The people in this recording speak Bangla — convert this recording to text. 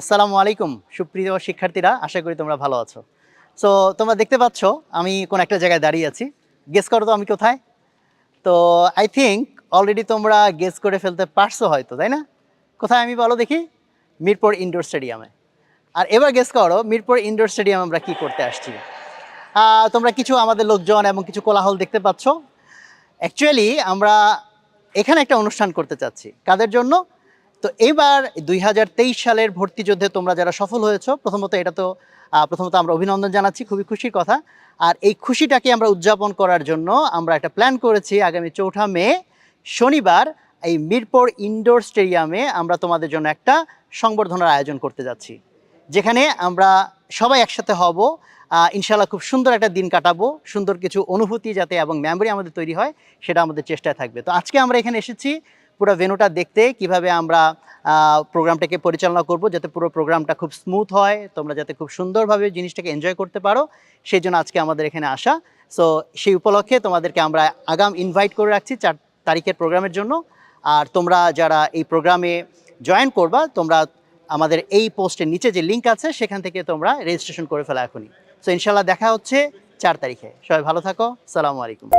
আসসালামু আলাইকুম, সুপ্রিয় শিক্ষার্থীরা, আশা করি তোমরা ভালো আছো। সো তোমরা দেখতে পাচ্ছ, আমি কোন একটা জায়গায় দাঁড়িয়ে আছি। গেস করো তো আমি কোথায়? তো আই থিঙ্ক অলরেডি তোমরা গেস করে ফেলতে পারছ হয়তো, তাই না? কোথায় আমি বলো দেখি? মিরপুর ইনডোর স্টেডিয়ামে আর এবার গেস করো, মিরপুর ইনডোর স্টেডিয়াম আমরা কি করতে আসছি? তোমরা কিছু আমাদের লোকজন এবং কিছু কোলাহল দেখতে পাচ্ছ। অ্যাকচুয়ালি আমরা এখানে একটা অনুষ্ঠান করতে চাচ্ছি। কাদের জন্য? তো এবার দুই হাজার তেইশ সালের ভর্তি যুদ্ধে তোমরা যারা সফল হয়েছো, প্রথমত এটা তো প্রথমত আমরা অভিনন্দন জানাচ্ছি, খুবই খুশির কথা। আর এই খুশিটাকে আমরা উদযাপন করার জন্য আমরা একটা প্ল্যান করেছি আগামী চৌঠা মে, শনিবার এই মিরপুর ইনডোর স্টেডিয়ামে আমরা তোমাদের জন্য একটা সংবর্ধনার আয়োজন করতে যাচ্ছি। যেখানে আমরা সবাই একসাথে হব ইনশাল্লাহ খুব সুন্দর একটা দিন কাটাবো, সুন্দর কিছু অনুভূতি যাতে এবং মেমোরি আমাদের তৈরি হয়, সেটা আমাদের চেষ্টায় থাকবে। তো আজকে আমরা এখানে এসেছি পুরো ভেনুটা দেখতে কীভাবে আমরা প্রোগ্রামটাকে পরিচালনা করব যাতে পুরো প্রোগ্রামটা খুব স্মুথ হয়, তোমরা যাতে খুব সুন্দরভাবে জিনিসটাকে এনজয় করতে পারো। সেই জন্য আজকে আমাদের এখানে আসা। সো সেই উপলক্ষে তোমাদেরকে আমরা আগাম ইনভাইট করে রাখছি চার তারিখের প্রোগ্রামের জন্য। আর তোমরা যারা এই প্রোগ্রামে জয়েন করবা, তোমরা আমাদের এই পোস্টের নিচে যে লিঙ্ক আছে, সেখান থেকে তোমরা রেজিস্ট্রেশন করে ফেলা এখনই। সো ইনশাল্লাহ দেখা হচ্ছে চার তারিখে। সবাই ভালো থাকো। সালামু আলাইকুম।